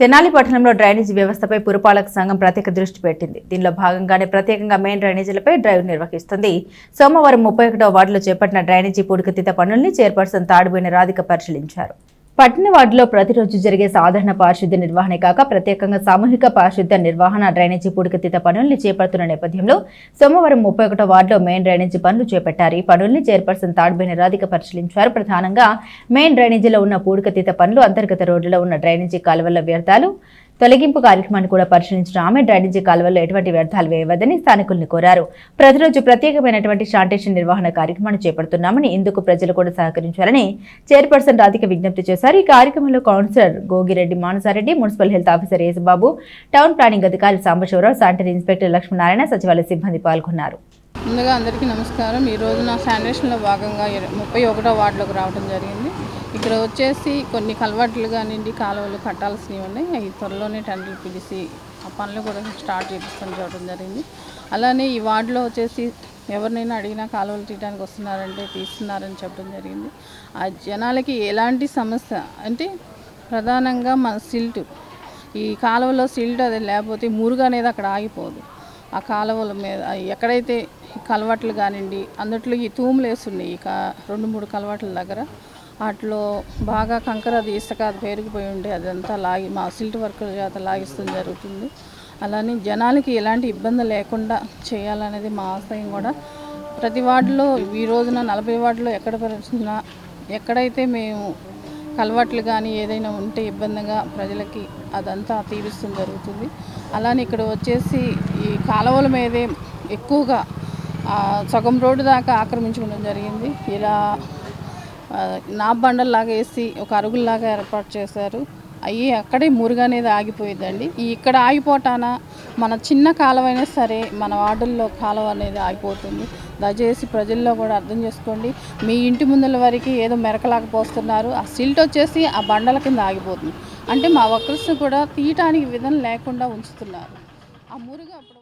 తెనాలి పట్టణంలో డ్రైనేజీ వ్యవస్థపై పురపాలక సంఘం ప్రత్యేక దృష్టి పెట్టింది. దీనిలో భాగంగానే ప్రత్యేకంగా మెయిన్ డ్రైనేజీలపై డ్రైవ్ నిర్వహిస్తుంది. సోమవారం ముప్పై ఒకటో వార్డులో చేపట్టిన డ్రైనేజీ పూడికతీత పనుల్ని చైర్పర్సన్ తాడుబోయిన రాధిక పరిశీలించారు. పట్టణ వార్డులో ప్రతిరోజు జరిగే సాధారణ పారిశుద్ధ్య నిర్వహణ కాక ప్రత్యేకంగా సామూహిక పారిశుద్ధ్య నిర్వహణ డ్రైనేజీ పూడికతీత పనుల్ని చేపడుతున్న నేపథ్యంలో సోమవారం ముప్పై ఒకటో వార్డులో మెయిన్ డ్రైనేజీ పనులు చేపట్టారు. ఈ పనుల్ని చైర్పర్సన్ తాడ్బేని రాధిక పరిశీలించారు. ప్రధానంగా మెయిన్ డ్రైనేజీలో ఉన్న పూడికతీత పనులు అంతర్గత రోడ్డులో ఉన్న డ్రైనేజీ కాలువల వ్యర్థాలు తొలగింపు కార్యక్రమాన్ని కూడా పరిశీలించిన ఆమె డ్రైనేజీ కాలువల్లో ఎటువంటి వ్యర్థాలు వేయవద్దని స్థానికుల్ని కోరారు. ప్రతిరోజు ప్రత్యేకమైనటువంటి శానిటేషన్ నిర్వహణ కార్యక్రమాన్ని చేపడుతున్నామని ఇందుకు ప్రజలు కూడా సహకరించాలని చైర్పర్సన్ రాధిక విజ్ఞప్తి చేశారు. ఈ కార్యక్రమంలో councillor Gogireddy Manasareddy municipal health officer Yesubabu town planning అధికారి సాంబశివరావు శానిటరీ ఇన్స్పెక్టర్ లక్ష్మీనారాయణ సచివాలయ సిబ్బంది పాల్గొన్నారు. ముందుగా అందరికీ నమస్కారం. ఈరోజు నా శానిటేషన్లో భాగంగా ముప్పై ఒకటో వార్డులోకి రావడం జరిగింది. ఇక్కడ వచ్చేసి కొన్ని కలవాట్లు కానివ్వండి కాలువలు కట్టాల్సినవి ఉన్నాయి. అవి త్వరలోనే టెండర్లు పిలిచి ఆ పనులు కూడా స్టార్ట్ చేపిస్తాను చూడడం జరిగింది. అలానే ఈ వార్డులో వచ్చేసి ఎవరినైనా అడిగినా కాలువలు తీయడానికి వస్తున్నారంటే తీస్తున్నారని చెప్పడం జరిగింది. ఆ జనాలకి ఎలాంటి సమస్య అంటే ప్రధానంగా మన సిల్ట్. ఈ కాలువలో సిల్ట్ అది లేకపోతే మురుగు అనేది అక్కడ ఆగిపోదు. ఆ కాలువల మీద ఎక్కడైతే కలవాట్లు కలవట్లు కానివ్వండి అందుట్లో ఈ తూములు వేస్తున్నాయి ఈ రెండు మూడు కలవట్ల దగ్గర వాటిలో బాగా కంకర అది ఇసుక అది పేరుకుపోయి ఉంటే అదంతా లాగి మా సిల్ట్ వర్కర్ చేత లాగిస్తుంది జరుగుతుంది. అలానే జనాలకి ఎలాంటి ఇబ్బంది లేకుండా చేయాలనేది మా ఆశయం కూడా. ప్రతి వార్డులో ఈ రోజున నలభై వార్డులో ఎక్కడ పరిచినా ఎక్కడైతే మేము కలవాట్లు కానీ ఏదైనా ఉంటే ఇబ్బందిగా ప్రజలకి అదంతా తీరుస్తుంది జరుగుతుంది. అలానే ఇక్కడ వచ్చేసి ఈ కాలువల మీదే ఎక్కువగా సగం రోడ్డు దాకా ఆక్రమించుకోవడం జరిగింది. ఇలా ఆ, బండల్లాగా వేసి ఒక అరుగుల్లాగా ఏర్పాటు చేశారు. అవి అక్కడే మురుగు అనేది ఆగిపోయిందండి ఇక్కడ ఆగిపోటాన మన చిన్న కాలువ సరే మన వార్డుల్లో కాలువ అనేది ఆగిపోతుంది. దయచేసి ప్రజల్లో కూడా అర్థం చేసుకోండి. మీ ఇంటి ముందల వరకు ఏదో మెరకలాగా పోస్తున్నారు. ఆ సిల్ట్ వచ్చేసి ఆ బండల కింద ఆగిపోతుంది. అంటే మా వర్కర్స్ కూడా తీయటానికి విధం లేకుండా ఉంచుతున్నారు. ఆ మురుగు అప్పుడు